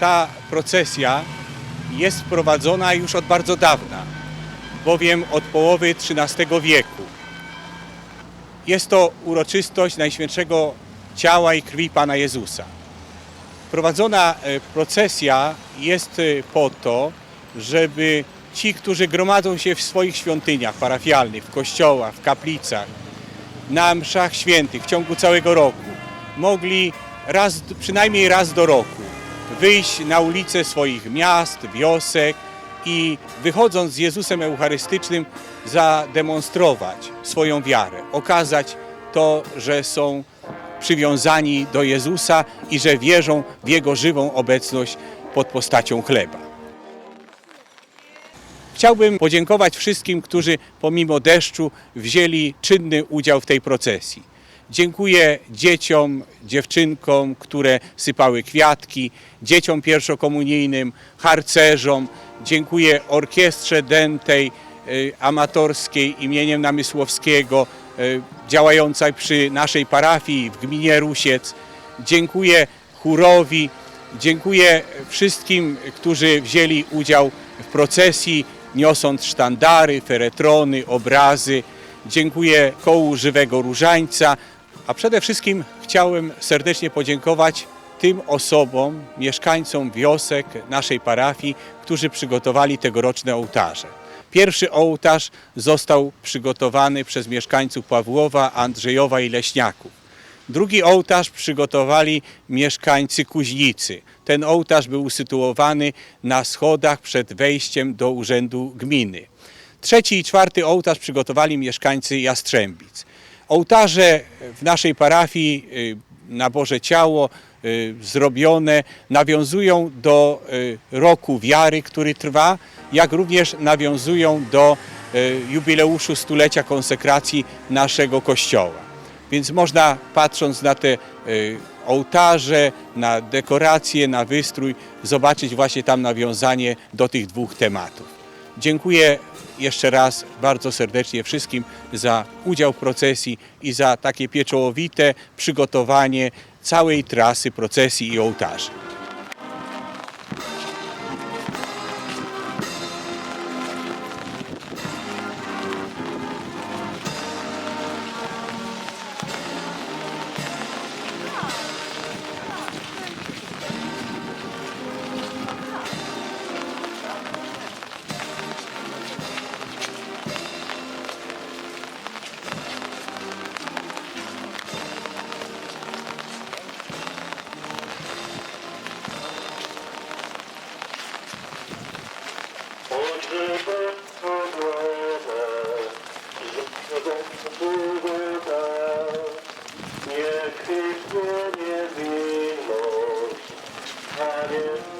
ta procesja jest prowadzona już od bardzo dawna, bowiem od połowy XIII wieku. Jest to uroczystość Najświętszego Ciała i Krwi Pana Jezusa. Prowadzona e, procesja jest e, po to, żeby ci, którzy gromadzą się w swoich świątyniach parafialnych, w kościołach, w kaplicach, na mszach świętych w ciągu całego roku, mogli raz, przynajmniej raz do roku wyjść na ulice swoich miast, wiosek i wychodząc z Jezusem Eucharystycznym zademonstrować swoją wiarę, okazać to, że są przywiązani do Jezusa i że wierzą w Jego żywą obecność pod postacią chleba. Chciałbym podziękować wszystkim, którzy pomimo deszczu wzięli czynny udział w tej procesji. Dziękuję dzieciom, dziewczynkom, które sypały kwiatki, dzieciom pierwszokomunijnym, harcerzom. Dziękuję orkiestrze dętej y, amatorskiej imieniem Namysłowskiego, y, działającej przy naszej parafii w gminie Rusiec. Dziękuję chórowi, dziękuję wszystkim, którzy wzięli udział w procesji, niosąc sztandary, feretrony, obrazy. Dziękuję kołu Żywego Różańca, a przede wszystkim chciałem serdecznie podziękować tym osobom, mieszkańcom wiosek naszej parafii, którzy przygotowali tegoroczne ołtarze. Pierwszy ołtarz został przygotowany przez mieszkańców Pawłowa, Andrzejowa i Leśniaków. Drugi ołtarz przygotowali mieszkańcy Kuźnicy. Ten ołtarz był usytuowany na schodach przed wejściem do urzędu gminy. Trzeci i czwarty ołtarz przygotowali mieszkańcy Jastrzębic. Ołtarze w naszej parafii y, na Boże Ciało y, zrobione nawiązują do y, roku wiary, który trwa, jak również nawiązują do jubileuszu stulecia konsekracji naszego kościoła. Więc można patrząc na te ołtarze, na dekoracje, na wystrój, zobaczyć właśnie tam nawiązanie do tych dwóch tematów. Dziękuję jeszcze raz bardzo serdecznie wszystkim za udział w procesji i za takie pieczołowite przygotowanie całej trasy procesji i ołtarzy. United.